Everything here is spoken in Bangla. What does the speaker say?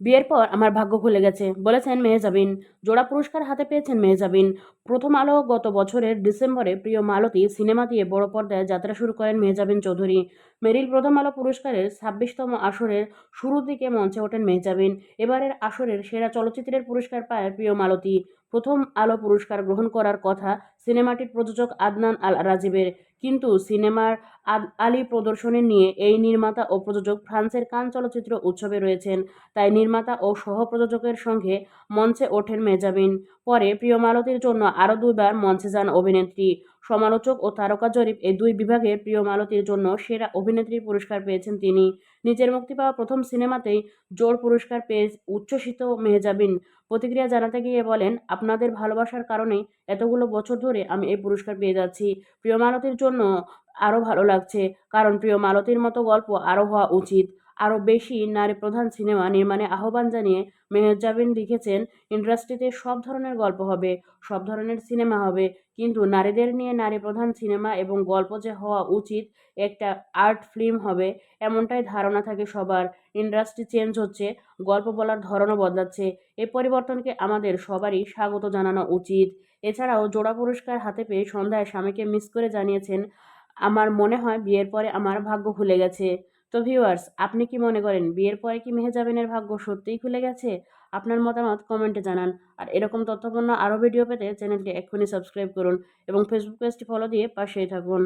বিয়ের পর আমার ভাগ্য খুলে গেছে। বলেছেন মেহজাবিন জোড়া পুরস্কার হাতে পেয়েছেন মেহজাবিন প্রথম আলো গত বছরের ডিসেম্বরে প্রিয় মালতী সিনেমা দিয়ে বড় পর্দায় যাত্রা শুরু করেন মেহজাবিন চৌধুরী। মেরিল প্রথম আলো পুরস্কারের ছাব্বিশতম আসরের শুরুর দিকে মঞ্চে ওঠেন মেহজাবিন। এবারের আসরের সেরা চলচ্চিত্রের পুরস্কার পায় প্রিয় মালতী। প্রথম আলো পুরস্কার গ্রহণ করার কথা সিনেমাটির প্রযোজক আদনান আল রাজীবের। কিন্তু সিনেমার আলী প্রদর্শনী নিয়ে এই নির্মাতা ও প্রযোজক ফ্রান্সের কান চলচ্চিত্র উৎসবে রয়েছেন। তাই নির্মাতা ও সহ-প্রযোজকের সঙ্গে মঞ্চে ওঠেন মেজাবিন পরে প্রিয় মালতীর জন্য আরও দুইবার মঞ্চে যান অভিনেত্রী। সমালোচক ও তারকা জরিপ এই দুই বিভাগে প্রিয় মালতীর জন্য সেরা অভিনেত্রী পুরস্কার পেয়েছেন তিনি। নিজের মুক্তি পাওয়া প্রথম সিনেমাতেই জোর পুরস্কার পেয়ে উচ্ছ্বসিত মেহজাবিন। প্রতিক্রিয়া জানাতে গিয়ে বলেন, আপনাদের ভালোবাসার কারণেই এতগুলো বছর ধরে আমি এই পুরস্কার পেয়ে যাচ্ছি। প্রিয় মালতীর জন্য আরও ভালো লাগছে, কারণ প্রিয় মালতীর মতো গল্প আরও হওয়া উচিত। আরও বেশি নারী প্রধান সিনেমা নির্মাণে আহ্বান জানিয়ে মেহজাবিন লিখেছেন, ইন্ডাস্ট্রিতে সব ধরনের গল্প হবে, সব ধরনের সিনেমা হবে, কিন্তু নারীদের নিয়ে নারী প্রধান সিনেমা এবং গল্প যে হওয়া উচিত, একটা আর্ট ফিল্ম হবে, এমনটাই ধারণা থাকে সবার। ইন্ডাস্ট্রি চেঞ্জ হচ্ছে, গল্প বলার ধরনও বদলাচ্ছে এই পরিবর্তনকে আমাদের সবারই স্বাগত জানানো উচিত। এছাড়াও জোড়া পুরস্কার হাতে পেয়ে সন্ধ্যায় স্বামীকে মিস করে জানিয়েছেন, আমার মনে হয় বিয়ের পরে আমার ভাগ্য খুলে গেছে। তো ভিউয়ার্স আপনি কি মনে করেন বিয়ের পরে কি মেহেজাবিনের ভাগ্য সত্যিই খুলে গেছে? আপনার মতামত কমেন্টে জানান। আর এরকম তথ্যপূর্ণ আরও ভিডিও পেতে চ্যানেলটি এক্ষুনি সাবস্ক্রাইব করুন এবং ফেসবুক পেজটি ফলো দিয়ে পাশেই থাকুন।